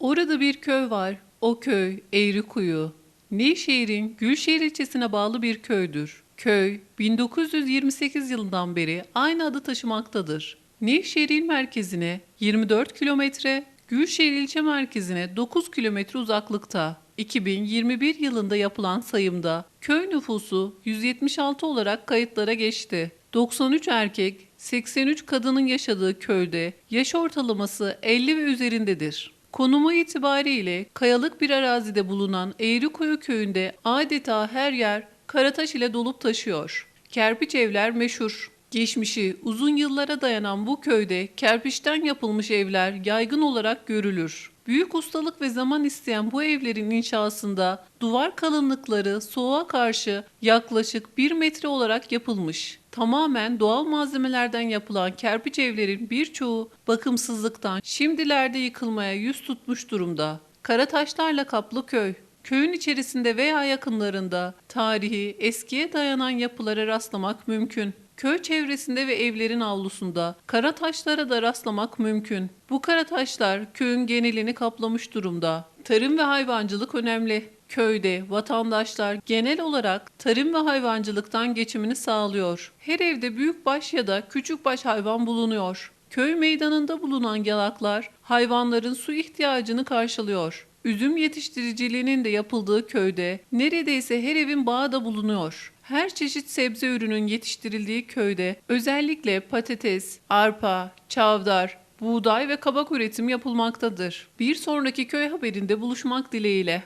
Orada bir köy var. O köy Eğrikuyu. Nevşehir'in Gülşehir ilçesine bağlı bir köydür. Köy 1928 yılından beri aynı adı taşımaktadır. Nevşehir il merkezine 24 kilometre, Gülşehir ilçe merkezine 9 kilometre uzaklıkta. 2021 yılında yapılan sayımda köy nüfusu 176 olarak kayıtlara geçti. 93 erkek, 83 kadının yaşadığı köyde yaş ortalaması 50 ve üzerindedir. Konumu itibariyle kayalık bir arazide bulunan Eğrikoyu köyünde adeta her yer karataş ile dolup taşıyor. Kerpiç evler meşhur. Geçmişi uzun yıllara dayanan bu köyde kerpiçten yapılmış evler yaygın olarak görülür. Büyük ustalık ve zaman isteyen bu evlerin inşasında duvar kalınlıkları soğuğa karşı yaklaşık 1 metre olarak yapılmış. Tamamen doğal malzemelerden yapılan kerpiç evlerin birçoğu bakımsızlıktan şimdilerde yıkılmaya yüz tutmuş durumda. Karataşlarla kaplı köy. Köyün içerisinde veya yakınlarında tarihi, eskiye dayanan yapılara rastlamak mümkün. Köy çevresinde ve evlerin avlusunda kara taşlara da rastlamak mümkün. Bu kara taşlar köyün genelini kaplamış durumda. Tarım ve hayvancılık önemli. Köyde vatandaşlar genel olarak tarım ve hayvancılıktan geçimini sağlıyor. Her evde büyükbaş ya da küçükbaş hayvan bulunuyor. Köy meydanında bulunan yalaklar hayvanların su ihtiyacını karşılıyor. Üzüm yetiştiriciliğinin de yapıldığı köyde neredeyse her evin bağı da bulunuyor. Her çeşit sebze ürünün yetiştirildiği köyde özellikle patates, arpa, çavdar, buğday ve kabak üretimi yapılmaktadır. Bir sonraki köy haberinde buluşmak dileğiyle.